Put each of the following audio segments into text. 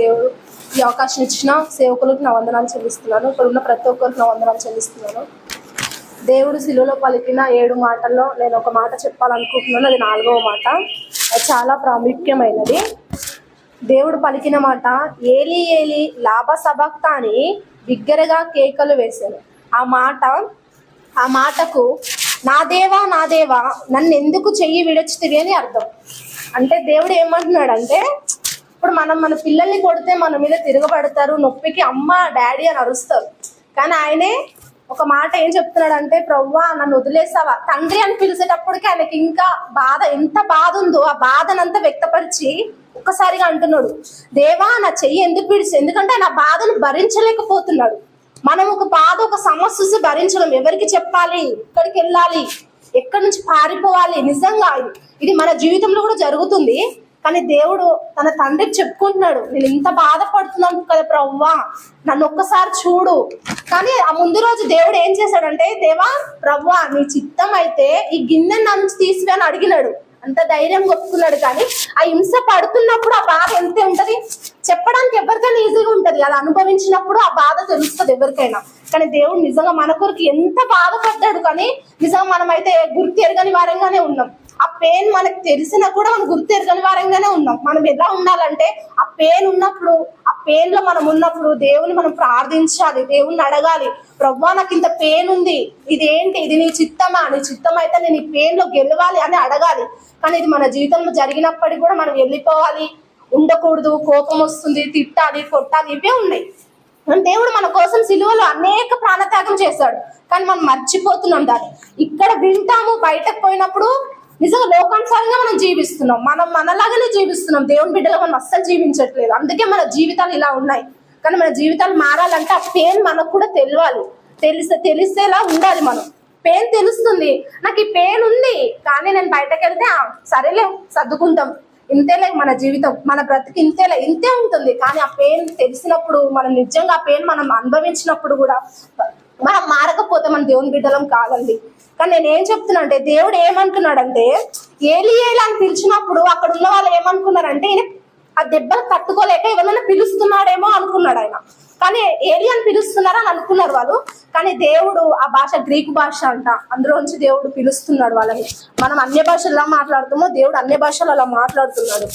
దేవుడు ఈ అవకాశం ఇచ్చిన సేవకులకు నా వందనాలు చెల్లిస్తున్నాను. ఇక్కడ ఉన్న ప్రతి ఒక్కరికి నా వందనాలు చెల్లిస్తున్నాను. దేవుడు శిలువలో పలికిన ఏడు మాటల్లో నేను ఒక మాట చెప్పాలనుకుంటున్నాను. అది నాలుగవ మాట. అది చాలా ప్రాముఖ్యమైనది. దేవుడు పలికిన మాట ఏలి ఏలి లాభ సభక్త అని బిగ్గరగా కేకలు వేశాను ఆ మాట ఆ మాటకు నా దేవా నా దేవా నన్ను ఎందుకు చెయ్యి విడచుతివి అని అర్థం. అంటే దేవుడు ఏమంటున్నాడంటే ఇప్పుడు మనం మన పిల్లల్ని కొడితే మన మీద తిరగబడతారు నొప్పికి అమ్మ డాడీ అని అరుస్తారు. కానీ ఆయనే ఒక మాట ఏం చెప్తున్నాడంటే ప్రవ్వా నన్ను వదిలేసావా? తండ్రి అని పిలిచేటప్పటికి ఆయనకి ఇంకా బాధ ఎంత బాధ ఉందో ఆ బాధనంతా వ్యక్తపరిచి ఒక్కసారిగా అంటున్నాడు దేవా నా చెయ్యి ఎందుకు పిడిచి ఎందుకంటే ఆయన బాధను భరించలేకపోతున్నాడు. మనం ఒక బాధ ఒక సమస్య వస్తే భరించడం ఎవరికి చెప్పాలి? ఎక్కడికి వెళ్ళాలి? ఎక్కడి నుంచి పారిపోవాలి? నిజంగా ఇది మన జీవితంలో కూడా జరుగుతుంది. కానీ దేవుడు తన తండ్రికి చెప్పుకుంటున్నాడు నేను ఇంత బాధపడుతున్నాను కదా ప్రవ్వా నన్ను ఒక్కసారి చూడు. కానీ ఆ ముందు రోజు దేవుడు ఏం చేశాడంటే దేవా ప్రవ్వా నీ చిత్తం అయితే ఈ గిన్నె నన్ను తీసివే అని అడిగినాడు. అంత ధైర్యం ఒప్పుకున్నాడు కానీ ఆ హింస పడుతున్నప్పుడు ఆ బాధ ఎంత ఉంటది? చెప్పడానికి ఎవరికైనా ఈజీగా ఉంటది. అది అనుభవించినప్పుడు ఆ బాధ తెలుస్తుంది ఎవరికైనా. కానీ దేవుడు నిజంగా మన కొరకు ఎంత బాధపడ్డాడు కానీ నిజంగా మనమైతే గుర్తు ఎరగని వారంగానే ఉన్నాం. ఆ పెయిన్ మనకు తెలిసినా కూడా మనం గుర్తెరగని వారంగానే ఉన్నాం. మనం ఎలా ఉండాలంటే ఆ పెయిన్ ఉన్నప్పుడు ఆ పెయిన్లో మనం ఉన్నప్పుడు దేవుని మనం ప్రార్థించాలి దేవుణ్ణి అడగాలి. ప్రవ్వా నాకు ఇంత పెయిన్ ఉంది. ఇది ఏంటి ఇది నీ చిత్తమా? నీ చిత్తం అయితే నేను ఈ పెయిన్లో గెలవాలి అని అడగాలి. కానీ ఇది మన జీవితంలో జరిగినప్పటికీ కూడా మనం వెళ్ళిపోవాలి. ఉండకూడదు. కోపం వస్తుంది. తిట్టాలి కొట్టాలి. ఇవే ఉన్నాయి. దేవుడు మన కోసం సిలువలో అనేక ప్రాణత్యాగం చేశాడు. కానీ మనం మర్చిపోతున్నాం దాన్ని. ఇక్కడ వింటాము బయటకు పోయినప్పుడు నిజంగా లోకానుసారంగా మనం జీవిస్తున్నాం. మనం మనలాగానే జీవిస్తున్నాం. దేవుని బిడ్డలో మనం అస్సలు జీవించట్లేదు. అందుకే మన జీవితాలు ఇలా ఉన్నాయి. కానీ మన జీవితాలు మారాలంటే ఆ పెయిన్ మనకు కూడా తెలియాలి తెలిస్తే తెలిసేలా ఉండాలి మనం. పెయిన్ తెలుస్తుంది. నాకు ఈ పెయిన్ ఉంది. కానీ నేను బయటకు వెళ్తే సరేలే సర్దుకుంటాం. ఇంతేలే మన జీవితం. మన బ్రతికి ఇంతేలే. ఇంతే ఉంటుంది. కానీ ఆ పెయిన్ తెలిసినప్పుడు మనం నిజంగా ఆ పెయిన్ మనం అనుభవించినప్పుడు కూడా మనం మారకపోతే మన దేవుని బిడ్డలం కాదండి. కానీ నేను ఏం చెప్తున్నా అంటే దేవుడు ఏమనుకున్నాడంటే ఏలి అని పిలిచినప్పుడు అక్కడ ఉన్న వాళ్ళు ఏమనుకున్నారంటే ఈయన ఆ దెబ్బలు తట్టుకోలేక ఎవరైనా పిలుస్తున్నాడేమో అనుకున్నాడు ఆయన. కానీ ఏలియన్ అని పిలుస్తున్నారా అని అనుకున్నారు వాళ్ళు. కానీ దేవుడు ఆ భాష గ్రీకు భాష అంట. అందులో నుంచి దేవుడు పిలుస్తున్నాడు వాళ్ళని. మనం అన్య భాషలు ఎలా మాట్లాడుతామో దేవుడు అన్య భాషలు అలా మాట్లాడుతున్నాడు.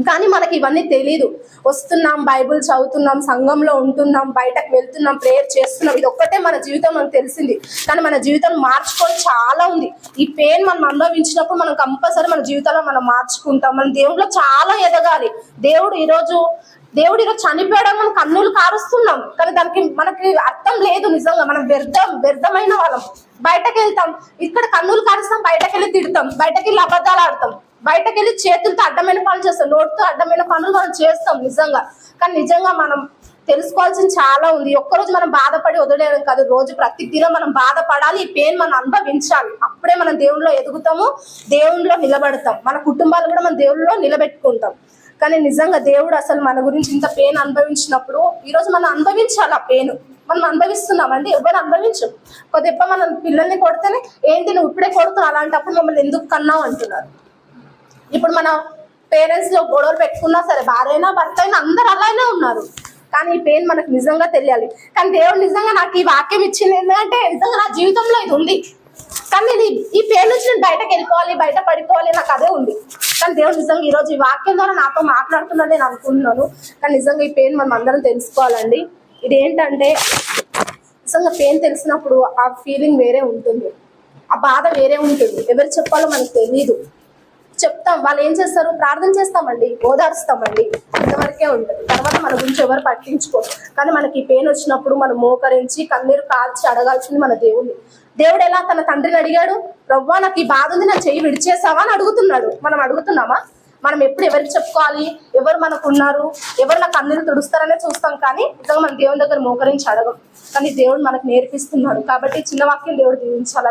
కానీ మనకి ఇవన్నీ తెలీదు. వస్తున్నాం బైబిల్ చదువుతున్నాం సంఘంలో ఉంటున్నాం బయటకు వెళ్తున్నాం ప్రేయర్ చేస్తున్నాం. ఇది ఒక్కటే మన జీవితం మనకు తెలిసింది. కానీ మన జీవితం మార్చుకోవడం చాలా ఉంది. ఈ పెయిన్ మనం అనుభవించినప్పుడు మనం కంపల్సరీ మన జీవితంలో మనం మార్చుకుంటాం. మన దేవుడిలో చాలా ఎదగాలి. దేవుడు ఈరోజు దేవుడు ఈరోజు చనిపోయడం మనం కన్నులు కారుస్తున్నాం. కానీ దానికి మనకి అర్థం లేదు నిజంగా. మనం వ్యర్థం వ్యర్థమైన వాళ్ళం. బయటకు వెళ్తాం. ఇక్కడ కన్నులు కారుస్తాం బయటకు వెళ్ళి తిడతాం. బయటకు వెళ్ళి అబద్ధాలు ఆడతాం. బయటకు వెళ్ళి చేతులతో అడ్డమైన పనులు చేస్తాం. నోటితో అడ్డమైన పనులు మనం చేస్తాం నిజంగా. కానీ నిజంగా మనం తెలుసుకోవాల్సింది చాలా ఉంది. ఒక్కరోజు మనం బాధపడి వదిలేయడం కాదు. రోజు ప్రతి దినం మనం బాధపడాలి. ఈ పెయిన్ మనం అనుభవించాలి. అప్పుడే మనం దేవుళ్ళలో ఎదుగుతాము దేవుళ్ళలో నిలబడతాం. మన కుటుంబాలు కూడా మన దేవుళ్ళలో నిలబెట్టుకుంటాం. కానీ నిజంగా దేవుడు అసలు మన గురించి ఇంత పెయిన్ అనుభవించినప్పుడు ఈరోజు మనం అనుభవించాలి ఆ పెయిన్ మనం అనుభవిస్తున్నామండి ఎవరు అనుభవించం కొద్దిగా మనం పిల్లల్ని కొడితేనే ఏంటి నువ్వు ఇప్పుడే కొడుతున్నావు? అలాంటప్పుడు మమ్మల్ని ఎందుకు కన్నావు అంటున్నారు. ఇప్పుడు మన పేరెంట్స్లో గొడవలు పెట్టుకున్నా సరే భార్య భర్త అయినా అందరు అలానే ఉన్నారు. కానీ ఈ పెయిన్ మనకు నిజంగా తెలియాలి. కానీ దేవుడు నిజంగా నాకు ఈ వాక్యం ఇచ్చింది ఎందుకంటే నిజంగా నా జీవితంలో ఇది ఉంది. కానీ నేను ఈ- ఈ పెయిన్ నుంచి నేను బయటకు వెళ్ళిపోవాలి బయట పడిపోవాలి నాకు అదే ఉంది. కానీ దేవుడు నిజంగా ఈరోజు ఈ వాక్యం ద్వారా నాతో మాట్లాడుతున్నాడు నేను అనుకుంటున్నాను. కానీ నిజంగా ఈ పెయిన్ మనం అందరం తెలుసుకోవాలండి. ఇది ఏంటంటే నిజంగా పెయిన్ తెలిసినప్పుడు ఆ ఫీలింగ్ వేరే ఉంటుంది. ఆ బాధ వేరే ఉంటుంది. ఎవరు చెప్పాలో మనకు తెలియదు చెప్తాం. వాళ్ళు ఏం చేస్తారు? ప్రార్థన చేస్తామండి. ఓదారుస్తామండి. అంతవరకే ఉంటుంది. తర్వాత మన గురించి ఎవరు పట్టించుకోరు. కానీ మనకి పెయిన్ వచ్చినప్పుడు మనం మోకరించి కన్నీరు కాల్చి అడగాల్సింది మన దేవుడిని దేవుడు ఎలా తన తండ్రిని అడిగాడు? రవ్వా నాకు ఈ బాధ ఉంది. నా చెయ్యి విడిచేసావా? అని అడుగుతున్నాడు. మనం అడుగుతున్నామా? మనం ఎప్పుడు ఎవరికి చెప్పుకోవాలి? ఎవరు మనకు ఉన్నారు ఎవరు నాకు కన్నీరు తుడుస్తారనే చూస్తాం. కానీ నిజంగా మన దేవుని దగ్గర మోకరించి అడగం. కానీ దేవుడు మనకు నేర్పిస్తున్నాడు. కాబట్టి చిన్న వాక్యం దేవుడు దీవించాలి.